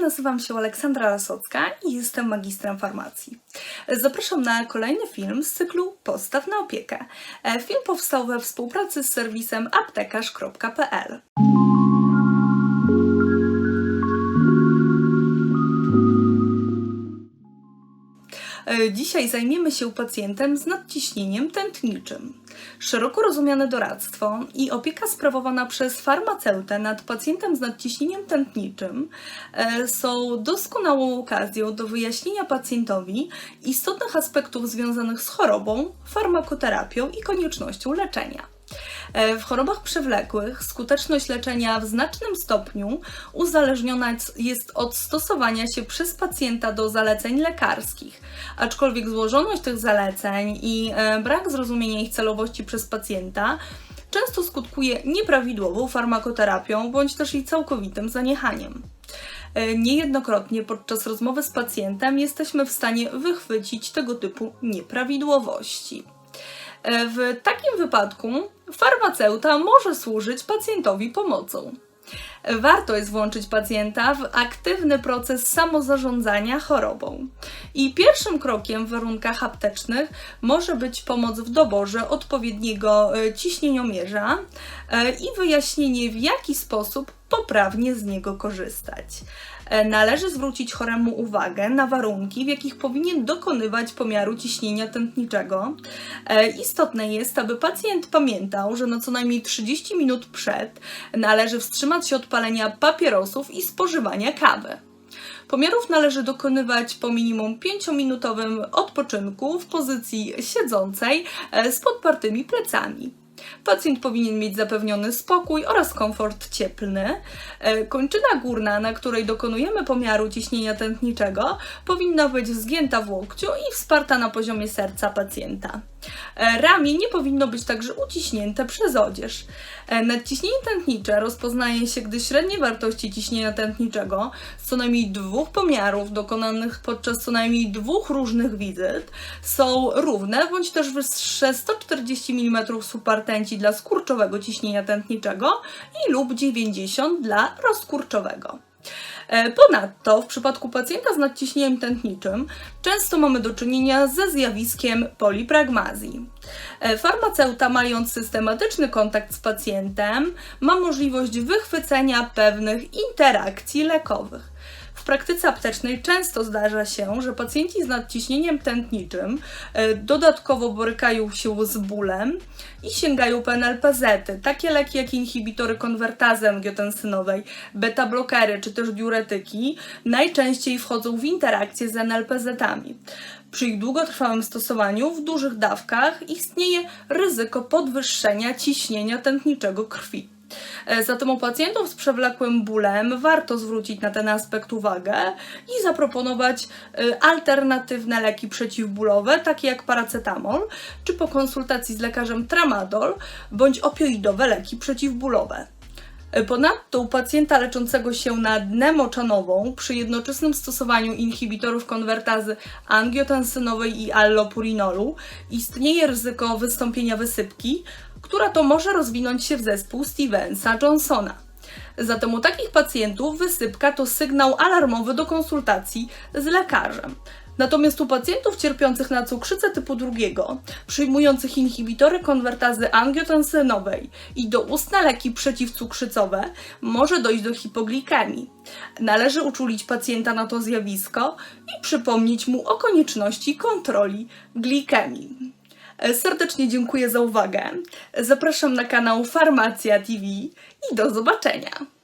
Nazywam się Aleksandra Lasocka i jestem magistrem farmacji. Zapraszam na kolejny film z cyklu Postaw na opiekę. E, Film powstał we współpracy z serwisem aptekarz.pl. Dzisiaj zajmiemy się pacjentem z nadciśnieniem tętniczym. Szeroko rozumiane doradztwo i opieka sprawowana przez farmaceutę nad pacjentem z nadciśnieniem tętniczym e, są doskonałą okazją do wyjaśnienia pacjentowi istotnych aspektów związanych z chorobą, farmakoterapią i koniecznością leczenia. E, W chorobach przewlekłych skuteczność leczenia w znacznym stopniu uzależniona jest od stosowania się przez pacjenta do zaleceń lekarskich, aczkolwiek złożoność tych zaleceń i e, brak zrozumienia ich celowości przez pacjenta często skutkuje nieprawidłową farmakoterapią bądź też jej całkowitym zaniechaniem. E, Niejednokrotnie podczas rozmowy z pacjentem jesteśmy w stanie wychwycić tego typu nieprawidłowości. E, W takim wypadku farmaceuta może służyć pacjentowi pomocą. Warto jest włączyć pacjenta w aktywny proces samozarządzania chorobą. I pierwszym krokiem w warunkach aptecznych może być pomoc w doborze odpowiedniego e, ciśnieniomierza e, i wyjaśnienie, w jaki sposób poprawnie z niego korzystać. E, Należy zwrócić choremu uwagę na warunki, w jakich powinien dokonywać pomiaru ciśnienia tętniczego. E, Istotne jest, aby pacjent pamiętał, że na co najmniej 30 minut przed należy wstrzymać się od palenia papierosów i spożywania kawy. Pomiarów należy dokonywać po minimum 5-minutowym odpoczynku w pozycji siedzącej e, z podpartymi plecami. Pacjent powinien mieć zapewniony spokój oraz komfort cieplny. E, Kończyna górna, na której dokonujemy pomiaru ciśnienia tętniczego, powinna być zgięta w łokciu i wsparta na poziomie serca pacjenta. E, Ramię nie powinno być także uciśnięte przez odzież. E, Nadciśnienie tętnicze rozpoznaje się, gdy średnie wartości ciśnienia tętniczego z co najmniej dwóch pomiarów dokonanych podczas co najmniej dwóch różnych wizyt są równe bądź też wyższe 140 mm supartenci dla skurczowego ciśnienia tętniczego i lub 90 dla rozkurczowego. E, Ponadto w przypadku pacjenta z nadciśnieniem tętniczym często mamy do czynienia ze zjawiskiem polipragmazji. E, Farmaceuta, mając systematyczny kontakt z pacjentem, ma możliwość wychwycenia pewnych interakcji lekowych. Praktyce aptecznej często zdarza się, że pacjenci z nadciśnieniem tętniczym e, dodatkowo borykają się z bólem i sięgają po NLPZ-y, takie leki jak inhibitory konwertazy angiotensynowej, beta-blokery czy też diuretyki najczęściej wchodzą w interakcję z NLPZ-ami. Przy ich długotrwałym stosowaniu w dużych dawkach istnieje ryzyko podwyższenia ciśnienia tętniczego krwi. E, Zatem u pacjentów z przewlekłym bólem warto zwrócić na ten aspekt uwagę i zaproponować e, alternatywne leki przeciwbólowe, takie jak paracetamol, czy po konsultacji z lekarzem tramadol, bądź opioidowe leki przeciwbólowe. E, Ponadto u pacjenta leczącego się na dnę moczanową przy jednoczesnym stosowaniu inhibitorów konwertazy angiotensynowej i allopurinolu istnieje ryzyko wystąpienia wysypki, która to może rozwinąć się w zespół Stevensa-Johnsona. Zatem u takich pacjentów wysypka to sygnał alarmowy do konsultacji z lekarzem. Natomiast u pacjentów cierpiących na cukrzycę typu drugiego, przyjmujących inhibitory konwertazy angiotensynowej i doustne leki przeciwcukrzycowe, może dojść do hipoglikemii. Należy uczulić pacjenta na to zjawisko i przypomnieć mu o konieczności kontroli glikemii. Serdecznie dziękuję za uwagę. Zapraszam na kanał Farmacja TV i do zobaczenia.